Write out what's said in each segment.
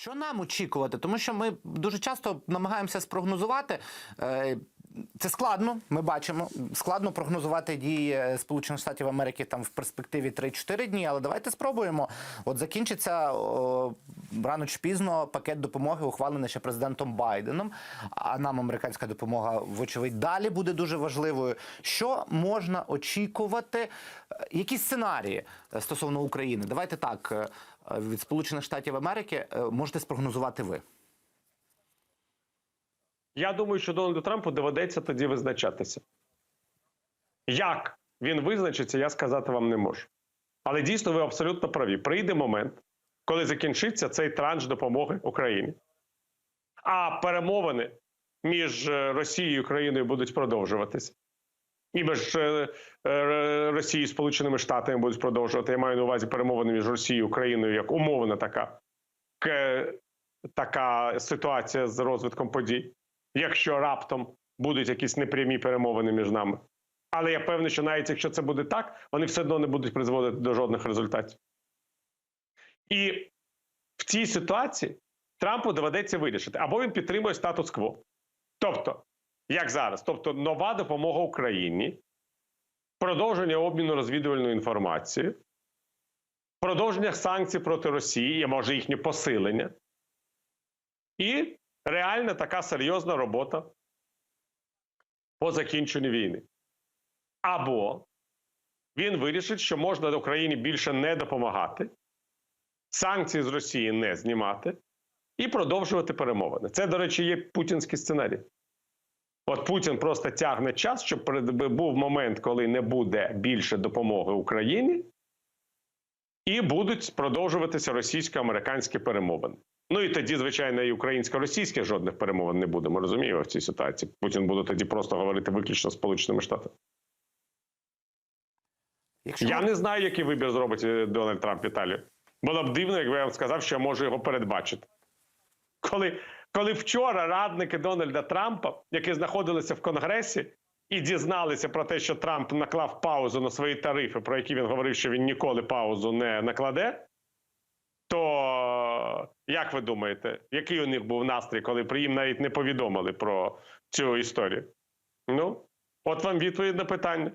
Що нам очікувати? Тому що ми дуже часто намагаємося спрогнозувати. е, Це складно, ми бачимо. Складно прогнозувати дії Сполучених Штатів Америки там в перспективі 3-4 дні. Але давайте спробуємо. От закінчиться о, рано чи пізно пакет допомоги, ухвалений ще президентом Байденом. А нам американська допомога, вочевидь, далі буде дуже важливою. Що можна очікувати? Е, Які сценарії е, стосовно України? Давайте так е, е, від Сполучених Штатів Америки е, можете спрогнозувати ви. Я думаю, що Дональду Трампу доведеться тоді визначатися. Як він визначиться, я сказати вам не можу. Але дійсно ви абсолютно праві. Прийде момент, коли закінчиться цей транш допомоги Україні. А перемовини між е, Росією і Україною будуть продовжуватися. І між е, е, Росією і Сполученими Штатами будуть продовжувати. Я маю на увазі перемовини між Росією і Україною як умовна така, така ситуація з розвитком подій якщо раптом будуть якісь непрямі перемовини між нами. Але я певний, що навіть якщо це буде так, вони все одно не будуть призводити до жодних результатів. І в цій ситуації Трампу доведеться вирішити, або він підтримує статус-кво. Тобто, як зараз, тобто нова допомога Україні, продовження обміну розвідувальною інформацією, продовження санкцій проти Росії, і може їхнє посилення. І реальна така серйозна робота по закінченню війни. Або він вирішить, що можна Україні більше не допомагати, санкції з Росії не знімати і продовжувати перемовини. Це, до речі, є путінський сценарій. От Путін просто тягне час, щоб був момент, коли не буде більше допомоги Україні, і будуть продовжуватися російсько-американські перемовини. Ну і тоді, звичайно, і українсько-російських жодних перемовин не буде. Ми розуміємо в цій ситуації. Путін буде тоді просто говорити виключно з Сполученими Штатами. Якщо Я не знаю, який вибір зробить е, Дональд Трамп Віталію. Було б дивно, якби я вам сказав, що я можу його передбачити. Коли, коли вчора радники Дональда Трампа, які знаходилися в Конгресі, і дізналися про те, що Трамп наклав паузу на свої тарифи, про які він говорив, що він ніколи паузу не накладе. То як ви думаєте, який у них був настрій, коли при їм навіть не повідомили про цю історію? Ну, от вам відповідь на питання.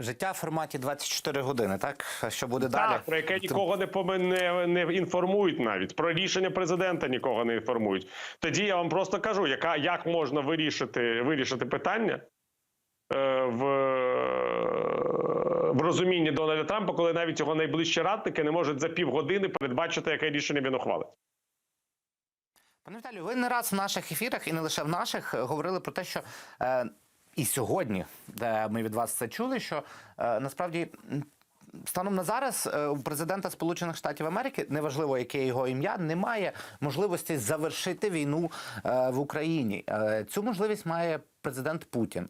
Життя в форматі 24 години, так? Що буде далі? Про яке нікого не, не, не інформують навіть. Про рішення президента нікого не інформують. Тоді я вам просто кажу, яка, як можна вирішити, вирішити питання е, в, в розумінні Дональда Трампа, коли навіть його найближчі радники не можуть за півгодини передбачити, яке рішення він ухвалить. Пане Віталію, ви не раз в наших ефірах і не лише в наших е, говорили про те, що е, і сьогодні, ми від вас це чули, що е, насправді. Станом на зараз е, у президента Сполучених Штатів Америки, неважливо яке його ім'я, немає можливості завершити війну е, в Україні. Цю можливість має президент Путін.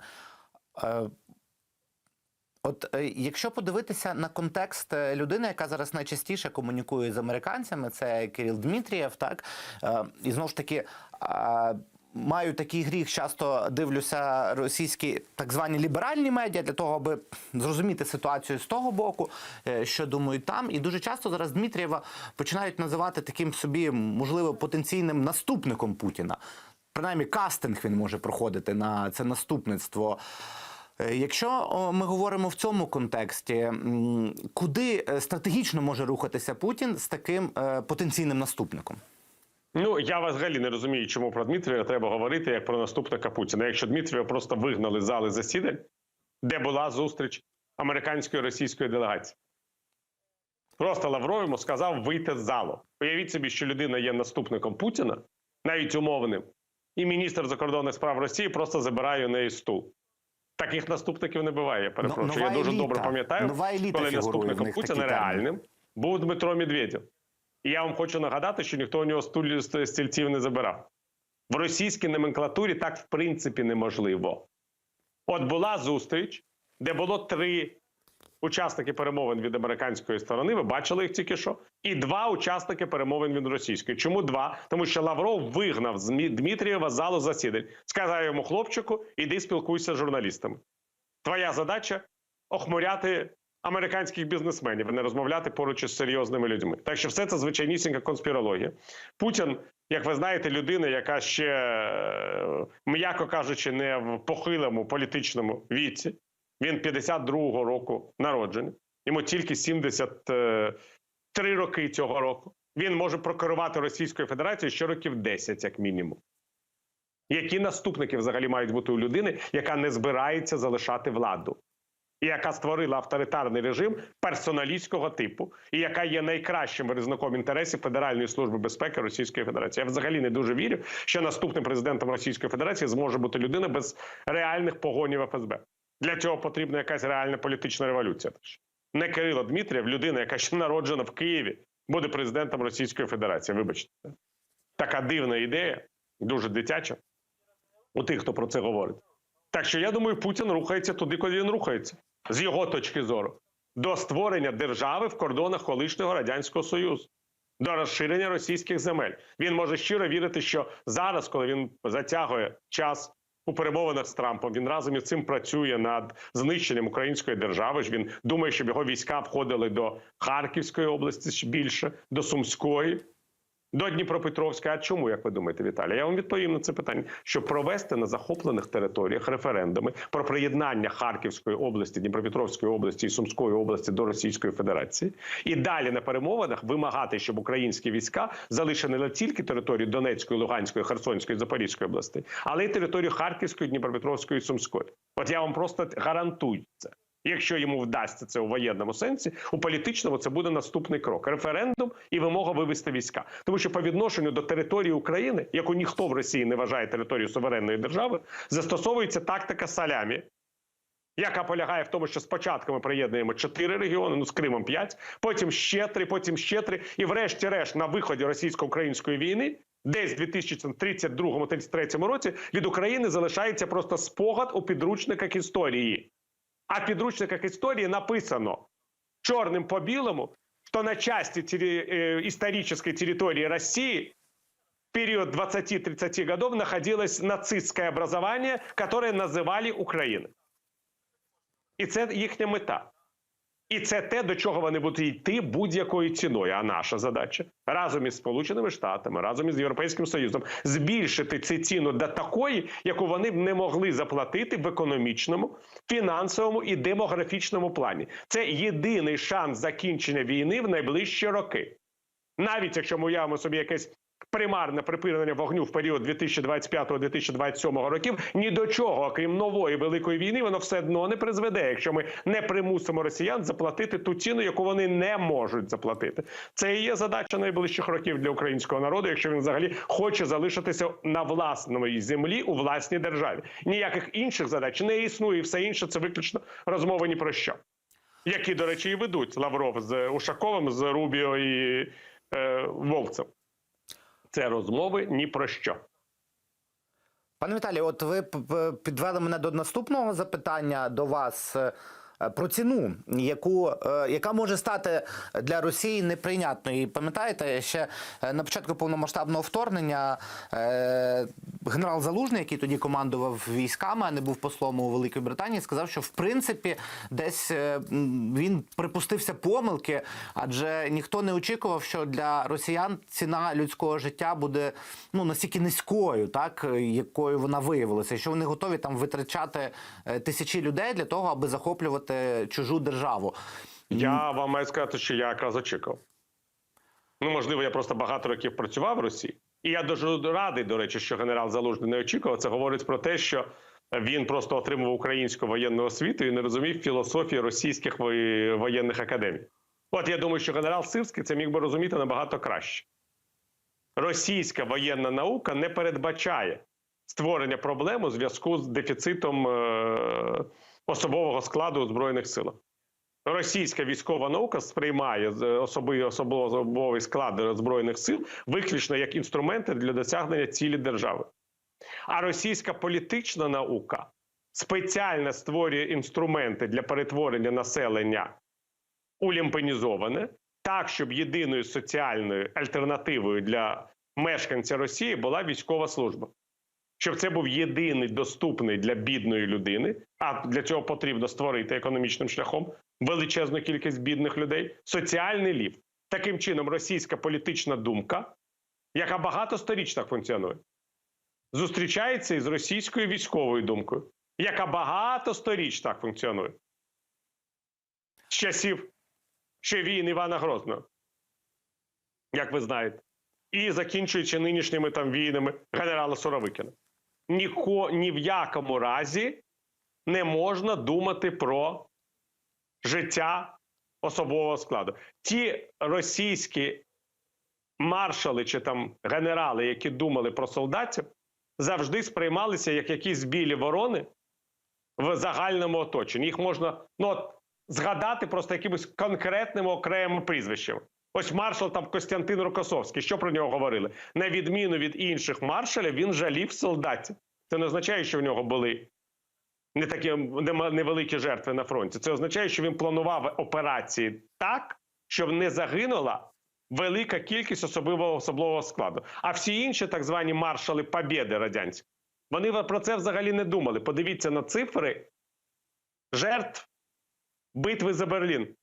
От якщо подивитися на контекст людини, яка зараз найчастіше комунікує з американцями, це Кирил Дмитрієв, так і знову ж таки. Маю такий гріх, часто дивлюся російські так звані ліберальні медіа для того, аби зрозуміти ситуацію з того боку, е, що думають там. І дуже часто зараз Дмитрієва починають називати таким собі, можливо, потенційним наступником Путіна. Принаймні, кастинг він може проходити на це наступництво. Е, Якщо ми говоримо в цьому контексті, куди е, стратегічно може рухатися Путін з таким потенційним наступником? Ну я взагалі не розумію, чому про Дмитрія треба говорити як про наступника Путіна. Якщо Дмитрія просто вигнали з зали засідань, де була зустріч американської російської делегації. Просто Лавров йому сказав вийти з залу. Уявіть собі, що людина є наступником Путіна, навіть умовним, і міністр закордонних справ Росії просто забирає у неї стул. Таких наступників не буває. Я перепрошую. нова я дуже еліта. добре пам'ятаю, коли наступником Путіна реальним був Дмитро Медведєв. І я вам хочу нагадати, що ніхто у нього стуль стільців не забирав. В російській номенклатурі так в принципі неможливо. От була зустріч, де було три учасники перемовин від американської сторони. Ви бачили їх тільки що, і два учасники перемовин від російської. Чому два? Тому що Лавров вигнав з Дмитрієва залу засідань. Сказав йому, хлопчику, іди спілкуйся з журналістами. Твоя задача охмуряти американських бізнесменів, а не розмовляти поруч із серйозними людьми. Так що все це звичайнісінька конспірологія. Путін, як ви знаєте, людина, яка ще, е, м'яко кажучи, не в похилому політичному віці. Він 52-го року народжений. Йому тільки 73 роки цього року. Він може прокерувати Російською Федерацією ще років 10, як мінімум. Які наступники взагалі мають бути у людини, яка не збирається залишати владу, і яка створила авторитарний режим персоналістського типу, і яка є найкращим виразником інтересів Федеральної служби безпеки Російської Федерації? Я взагалі не дуже вірю, що наступним президентом Російської Федерації зможе бути людина без реальних погонів ФСБ. Для цього потрібна якась реальна політична революція. Не Кирило Дмитрієв, людина, яка ще народжена в Києві, буде президентом Російської Федерації. Вибачте, така дивна ідея, дуже дитяча у тих, хто про це говорить. Так що я думаю, Путін рухається туди, куди він рухається, з його точки зору, до створення держави в кордонах колишнього радянського союзу, до розширення російських земель. Він може щиро вірити, що зараз, коли він затягує час у перемовинах з Трампом, він разом із цим працює над знищенням української держави. ж Він думає, щоб його війська входили до Харківської області більше, до Сумської. До Дніпропетровська. А чому, як ви думаєте, Віталій? Я вам відповім на це питання. Щоб провести на захоплених територіях референдуми про приєднання Харківської області, Дніпропетровської області і Сумської області до Російської Федерації, і далі на перемовинах вимагати, щоб українські війська залишили не тільки територію Донецької, Луганської, Херсонської, Запорізької областей, але й територію Харківської, Дніпропетровської і Сумської. От я вам просто гарантую це. Якщо йому вдасться це у воєнному сенсі, у політичному це буде наступний крок: референдум і вимога вивести війська. Тому що по відношенню до території України, яку ніхто в Росії не вважає територією суверенної держави, застосовується тактика салямі, яка полягає в тому, що спочатку ми приєднуємо чотири регіони, ну з Кримом п'ять, потім ще три, потім ще три, і врешті-решт на виході російсько-української війни. Десь в 2032-33 році від України залишається просто спогад у підручниках історії. А в підручниках історії написано чорним по білому, що на часті терри- э, исторической территории России в період 20-30 годов находилось нацистське образование, яке називали Україною. І це їхня мета. І це те, до чого вони будуть йти будь-якою ціною. А наша задача разом із Сполученими Штатами, разом із Європейським Союзом збільшити цю ціну до такої, яку вони б не могли заплатити в економічному, фінансовому і демографічному плані. Це єдиний шанс закінчення війни в найближчі роки. Навіть якщо ми уявимо собі якесь примарне припинення вогню в період 2025-2027 років, ні до чого, окрім нової великої війни, воно все одно не призведе, якщо ми не примусимо росіян заплатити ту ціну, яку вони не можуть заплатити. Це і є задача найближчих років для українського народу, якщо він взагалі хоче залишитися на власній землі у власній державі. Ніяких інших задач не існує, все інше це виключно розмови ні про що. Які, до речі, і ведуть Лавров з Ушаковим, з Рубіо і е, Вовцем. Це розмови ні про що. Пане Віталію, от ви підвели мене до наступного запитання до вас про ціну, яку, е, яка може стати для Росії неприйнятною. І пам'ятаєте, ще е, на початку повномасштабного вторгнення е, генерал Залужний, який тоді командував військами, а не був послом у Великій Британії, сказав, що в принципі десь е, він припустився помилки, адже ніхто не очікував, що для росіян ціна людського життя буде ну настільки низькою, так якою вона виявилася, що вони готові там витрачати е, тисячі людей для того, аби захоплювати чужу державу. Я вам маю сказати, що я якраз очікував. Ну, можливо, я просто багато років працював в Росії. І я дуже радий, до речі, що генерал Залужний не очікував. Це говорить про те, що він просто отримував українську воєнну освіту і не розумів філософії російських воєнних академій. От я думаю, що генерал Сирський це міг би розуміти набагато краще. Російська воєнна наука не передбачає створення проблем у зв'язку з дефіцитом е- особового складу у Збройних силах. Російська військова наука сприймає з- особи- особовий склад збройних сил виключно як інструменти для досягнення цілі держави. А російська політична наука спеціально створює інструменти для перетворення населення у так, щоб єдиною соціальною альтернативою для мешканця Росії була військова служба. Щоб це був єдиний доступний для бідної людини, а для цього потрібно створити економічним шляхом величезну кількість бідних людей, соціальний ліфт. Таким чином, російська політична думка, яка багатосторічно функціонує, зустрічається із російською військовою думкою, яка багато сторіч функціонує. З часів ще війн Івана Грозного, як ви знаєте, і закінчуючи нинішніми там війнами генерала Суровикіна. Ніко, ні в якому разі не можна думати про життя особового складу. Ті російські маршали чи там генерали, які думали про солдатів, завжди сприймалися як якісь білі ворони в загальному оточенні. Їх можна ну, згадати просто якимось конкретними окремими прізвищами. Ось маршал там Костянтин Рокосовський. Що про нього говорили? На відміну від інших маршалів, він жалів солдатів. Це не означає, що в нього були не такі невеликі жертви на фронті. Це означає, що він планував операції так, щоб не загинула велика кількість особливого особливого складу. А всі інші так звані маршали Побєди радянські, вони про це взагалі не думали. Подивіться на цифри жертв битви за Берлін,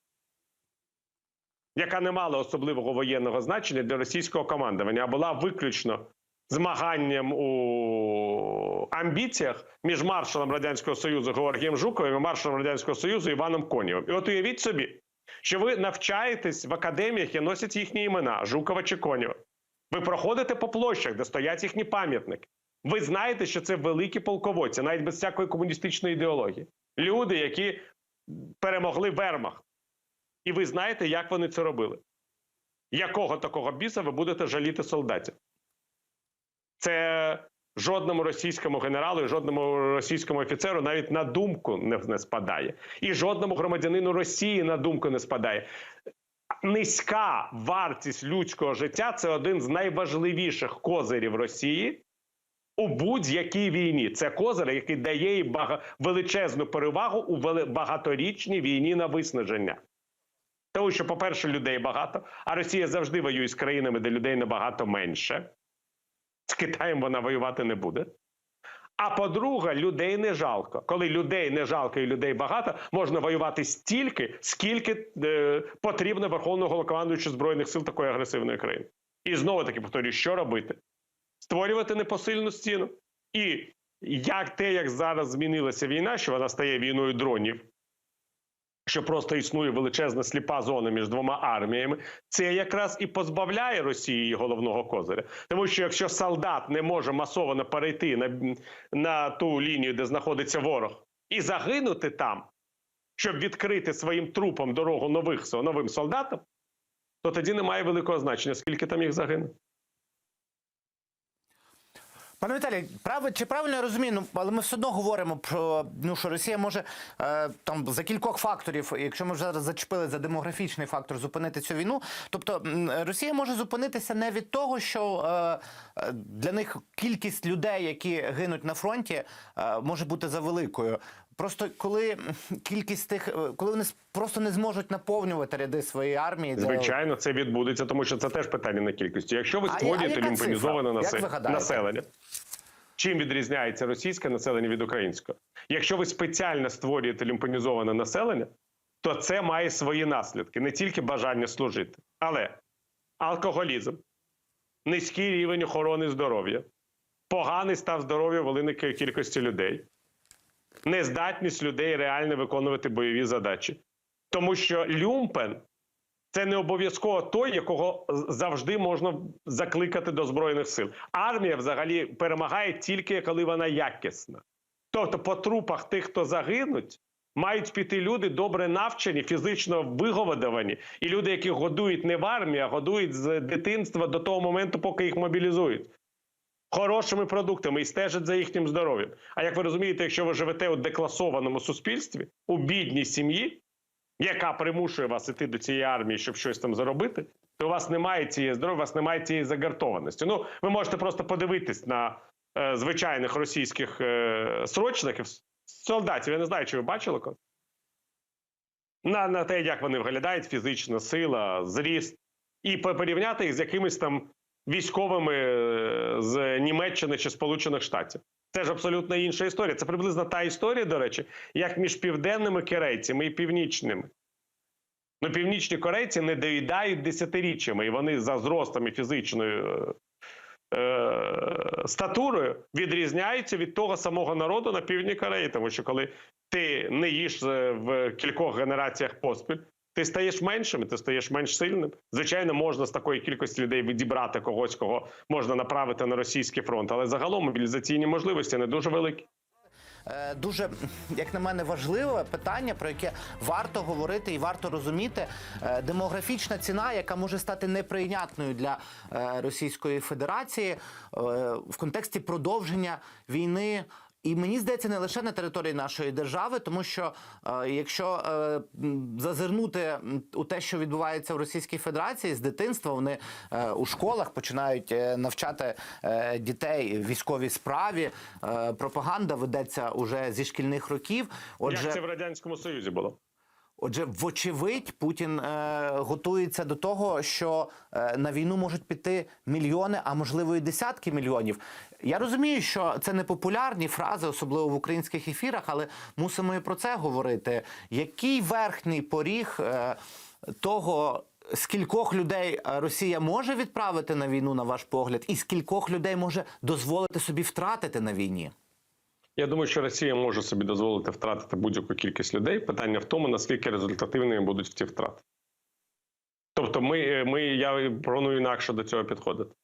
яка не мала особливого воєнного значення для російського командування, а була виключно змаганням у амбіціях між маршалом Радянського Союзу Георгієм Жуковим і маршалом Радянського Союзу Іваном Конєвим. І от уявіть собі, що ви навчаєтесь в академіях і носять їхні імена Жукова чи Конєва. Ви проходите по площах, де стоять їхні пам'ятники. Ви знаєте, що це великі полководці, навіть без всякої комуністичної ідеології. Люди, які перемогли Вермахт. І ви знаєте, як вони це робили. Якого такого біса ви будете жаліти солдатів? Це жодному російському генералу жодному російському офіцеру навіть на думку не, не спадає. І жодному громадянину Росії на думку не спадає. Низька вартість людського життя це один з найважливіших козирів Росії у будь-якій війні. Це козир, який дає їй величезну перевагу у багаторічній війні на виснаження. Тому що, по-перше, людей багато, а Росія завжди воює з країнами, де людей набагато менше. З Китаєм вона воювати не буде. А по-друге, людей не жалко. Коли людей не жалко і людей багато, можна воювати стільки, скільки е, потрібно Верховного Головнокомандуючого Збройних сил такої агресивної країни. І знову таки повторюю, що робити? Створювати непосильну стіну. І як те, як зараз змінилася війна, що вона стає війною дронів, що просто існує величезна сліпа зона між двома арміями, це якраз і позбавляє Росії головного козиря. Тому що якщо солдат не може масово перейти на, на ту лінію, де знаходиться ворог, і загинути там, щоб відкрити своїм трупом дорогу нових, новим солдатам, то тоді немає великого значення, скільки там їх загине. Пане Віталій, прави чи правильно я розумію? Ну але ми все одно говоримо про ну що Росія може е, там за кількох факторів, якщо ми вже зараз зачепили за демографічний фактор, зупинити цю війну. Тобто Росія може зупинитися не від того, що е, е, для них кількість людей, які гинуть на фронті, е, може бути завеликою. Просто коли кількість тих, е, коли вони просто не зможуть наповнювати ряди своєї армії, Звичайно, це відбудеться, тому що це теж питання на кількості. Якщо ви створюєте люмпенізоване насе- населення, чим відрізняється російське населення від українського? Якщо ви спеціально створюєте люмпенізоване населення, то це має свої наслідки, не тільки бажання служити, але алкоголізм, низький рівень охорони здоров'я, поганий стан здоров'я великої кількості людей, нездатність людей реально виконувати бойові задачі. Тому що люмпен це не обов'язково той, якого завжди можна закликати до збройних сил. Армія взагалі перемагає тільки коли вона якісна. Тобто, по трупах тих, хто загинуть, мають піти люди добре навчені, фізично виговодовані, і люди, які годують не в армії, а годують з дитинства до того моменту, поки їх мобілізують. Хорошими продуктами і стежать за їхнім здоров'ям. А як ви розумієте, якщо ви живете у декласованому суспільстві, у бідній сім'ї, яка примушує вас іти до цієї армії, щоб щось там заробити, то у вас немає цієї здоров'я, у вас немає цієї загартованості. Ну, ви можете просто подивитись на е, звичайних російських е, срочників, солдатів. Я не знаю, чи ви бачили коли? На, на те, як вони виглядають, фізична сила, зріст, і порівняти їх з якимись там військовими е, з Німеччини чи Сполучених Штатів. Це ж абсолютно інша історія. Це приблизно та історія, до речі, як між південними корейцями і північними. Ну, північні корейці не доїдають десятиріччями, і вони за зростом і фізичною е, е, статурою відрізняються від того самого народу на півдні Кореї. Тому що коли ти не їш е, в кількох генераціях поспіль, ти стаєш меншим, ти стаєш менш сильним. Звичайно, можна з такої кількості людей відібрати когось, кого можна направити на російський фронт, але загалом мобілізаційні можливості не дуже великі. Е, Дуже, як на мене, важливе питання, про яке варто говорити і варто розуміти. Е, Демографічна ціна, яка може стати неприйнятною для е, Російської Федерації в контексті продовження війни. І мені здається, не лише на території нашої держави, тому що е, якщо е, зазирнути у те, що відбувається в Російській Федерації з дитинства, вони е, у школах починають навчати дітей військовій справі. Пропаганда ведеться уже зі шкільних років. Отже, Як це в радянському союзі було? Отже, вочевидь, Путін е, готується до того, що е, на війну можуть піти мільйони, а можливо і десятки мільйонів. Я розумію, що це не популярні фрази, особливо в українських ефірах, але мусимо і про це говорити. Який верхній поріг е, того, скількох людей е, Росія може відправити на війну, на ваш погляд, і скількох людей може дозволити собі втратити на війні? Я думаю, що Росія може собі дозволити втратити будь-яку кількість людей. Питання в тому, наскільки результативними будуть ті втрати. Тобто, ми, ми, я пропоную інакше до цього підходити.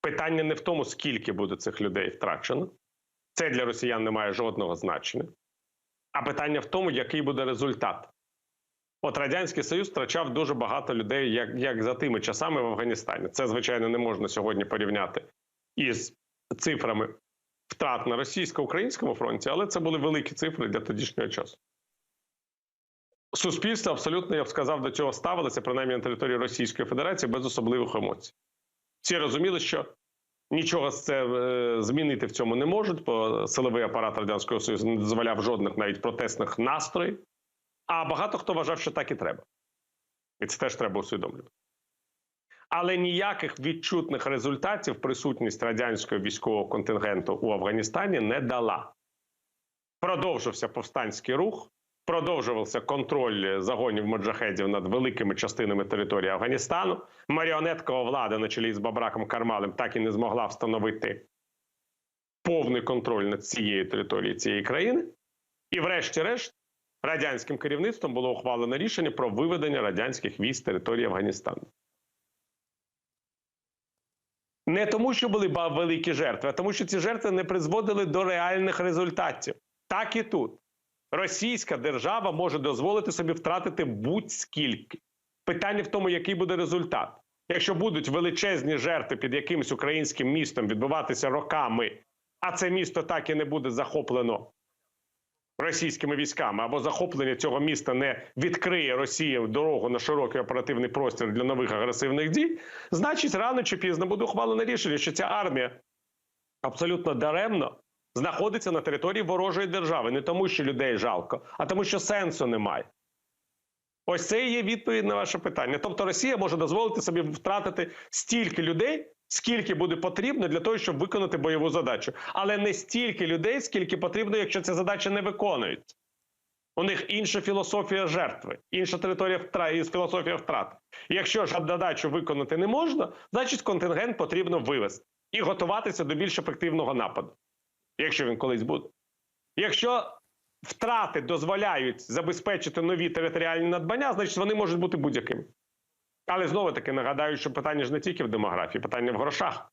Питання не в тому, скільки буде цих людей втрачено. Це для росіян не має жодного значення. А питання в тому, який буде результат. От Радянський Союз втрачав дуже багато людей, як, як за тими часами в Афганістані. Це, звичайно, не можна сьогодні порівняти із цифрами втрат на російсько-українському фронті, але це були великі цифри для тодішнього часу. Суспільство абсолютно, я б сказав, до цього ставилося, принаймні на території Російської Федерації, без особливих емоцій. Всі розуміли, що нічого це е, змінити в цьому не можуть, бо силовий апарат Радянського Союзу не дозволяв жодних навіть протестних настроїв. А багато хто вважав, що так і треба. І це теж треба усвідомлювати. Але ніяких відчутних результатів присутність радянського військового контингенту у Афганістані не дала. Продовжився повстанський рух, продовжувався контроль загонів моджахедів над великими частинами території Афганістану. Маріонеткова влада на чолі з Бабраком Кармалем так і не змогла встановити повний контроль над цією територією цієї країни. І, врешті-решт, радянським керівництвом було ухвалено рішення про виведення радянських військ з території Афганістану. Не тому, що були великі жертви, а тому, що ці жертви не призводили до реальних результатів. Так і тут. Російська держава може дозволити собі втратити будь-скільки. Питання в тому, який буде результат. Якщо будуть величезні жертви під якимось українським містом відбуватися роками, а це місто так і не буде захоплено російськими військами, або захоплення цього міста не відкриє Росії дорогу на широкий оперативний простір для нових агресивних дій, значить рано чи пізно буде ухвалене рішення, що ця армія абсолютно даремно знаходиться на території ворожої держави, не тому, що людей жалко, а тому, що сенсу немає. Ось це і є відповідь на ваше питання. Тобто Росія може дозволити собі втратити стільки людей, скільки буде потрібно для того, щоб виконати бойову задачу, але не стільки людей, скільки потрібно, якщо ця задача не виконується. У них інша філософія жертви, інша територія втрат філософія втрат. Якщо ж задачу виконати не можна, значить контингент потрібно вивести і готуватися до більш ефективного нападу, якщо він колись буде. Якщо втрати дозволяють забезпечити нові територіальні надбання, значить вони можуть бути будь-якими. Але знову таки нагадаю, що питання ж не тільки в демографії, питання в грошах.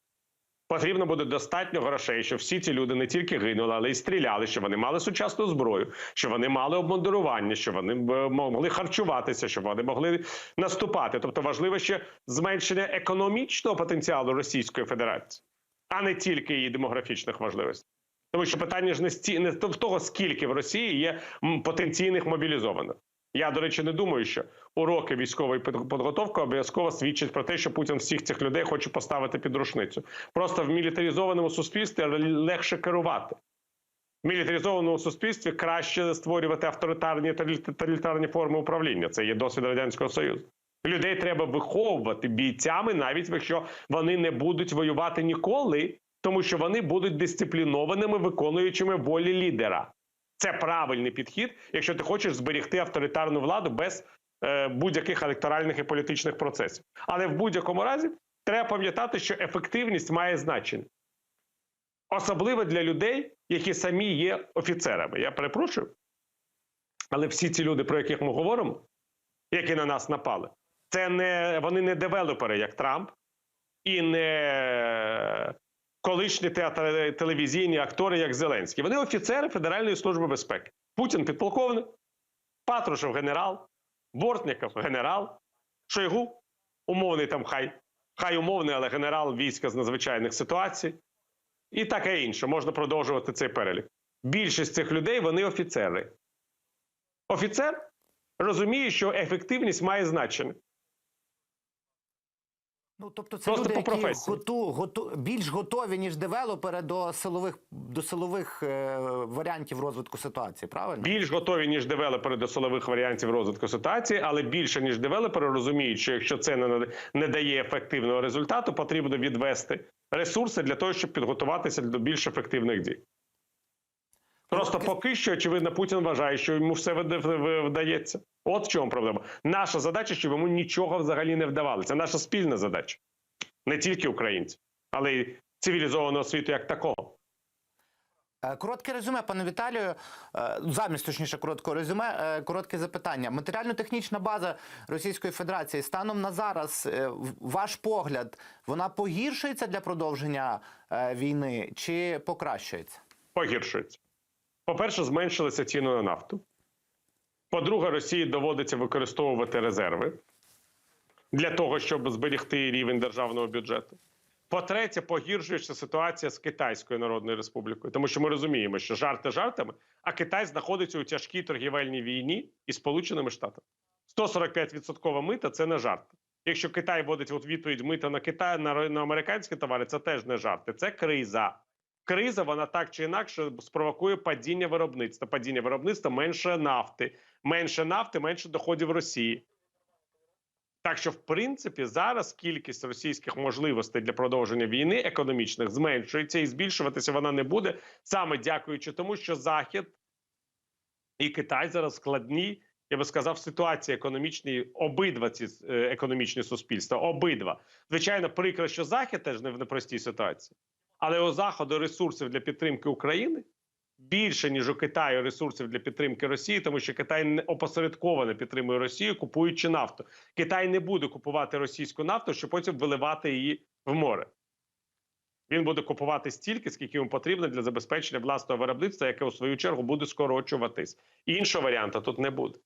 Потрібно буде достатньо грошей, щоб всі ці люди не тільки гинули, але й стріляли, що вони мали сучасну зброю, що вони мали обмундирування, що вони могли харчуватися, щоб вони могли наступати. Тобто важливо ще зменшення економічного потенціалу Російської Федерації, а не тільки її демографічних можливостей. Тому що питання ж не в того, скільки в Росії є потенційних мобілізованих. Я, до речі, не думаю, що уроки військової під- підготовки обов'язково свідчать про те, що Путін всіх цих людей хоче поставити під рушницю. Просто в мілітаризованому суспільстві легше керувати. В мілітаризованому суспільстві краще створювати авторитарні та тоталітарні форми управління. Це є досвід радянського союзу. Людей треба виховувати бійцями, навіть якщо вони не будуть воювати ніколи, тому що вони будуть дисциплінованими, виконуючими волі лідера. Це правильний підхід, якщо ти хочеш зберегти авторитарну владу без е, будь-яких електоральних і політичних процесів. Але в будь-якому разі треба пам'ятати, що ефективність має значення. Особливо для людей, які самі є офіцерами. Я перепрошую. Але всі ці люди, про яких ми говоримо, які на нас напали, це не вони не девелопери, як Трамп, і не колишні театр, телевізійні актори, як Зеленський. Вони офіцери Федеральної служби безпеки. Путін підполковник, Патрушев генерал, Бортніков генерал, Шойгу, умовний там хай, хай умовний, але генерал війська з надзвичайних ситуацій. І таке інше. Можна продовжувати цей перелік. Більшість цих людей вони офіцери. Офіцер розуміє, що ефективність має значення. Ну, тобто це Просто люди, по які готу, готу, більш готові, ніж девелопери до силових, до силових е, варіантів розвитку ситуації, правильно? більш готові, ніж девелопери до силових варіантів розвитку ситуації, але більше ніж девелопери розуміють, що якщо це не, не дає ефективного результату, потрібно відвести ресурси для того, щоб підготуватися до більш ефективних дій. Просто поки що, очевидно, Путін вважає, що йому все вдається. От в чому проблема. Наша задача, щоб йому нічого взагалі не вдавалося. Це наша спільна задача. Не тільки українців, але й цивілізованого світу як такого. Е, Коротке резюме, пане Віталію. Е, Замість точніше короткого резюме, е, коротке запитання. Матеріально-технічна база Російської Федерації станом на зараз, ваш погляд, вона погіршується для продовження війни чи покращується? погіршується. По-перше, зменшилися ціни на нафту. По-друге, Росії доводиться використовувати резерви для того, щоб зберегти рівень державного бюджету. По-третє, погіршується ситуація з Китайською Народною Республікою, тому що ми розуміємо, що жарти жартами, а Китай знаходиться у тяжкій торгівельній війні із Сполученими Штатами. 145% мита це не жарт. Якщо Китай вводить у відповідь мита на Китай на, на американські товари, це теж не жарти. Це криза. Криза вона так чи інакше спровокує падіння виробництва. Падіння виробництва менше нафти, менше нафти, менше доходів Росії. Так що, в принципі, зараз кількість російських можливостей для продовження війни економічних зменшується і збільшуватися вона не буде саме дякуючи тому, що Захід і Китай зараз в складній, я би сказав, ситуації економічній обидва ці е, економічні суспільства. Обидва. Звичайно, прикро, що Захід теж не в непростій ситуації, але у Заходу ресурсів для підтримки України більше ніж у Китаю ресурсів для підтримки Росії, тому що Китай опосередковано підтримує Росію, купуючи нафту. Китай не буде купувати російську нафту, щоб потім виливати її в море. Він буде купувати стільки, скільки йому потрібно для забезпечення власного виробництва, яке у свою чергу буде скорочуватись. Іншого варіанту тут не буде.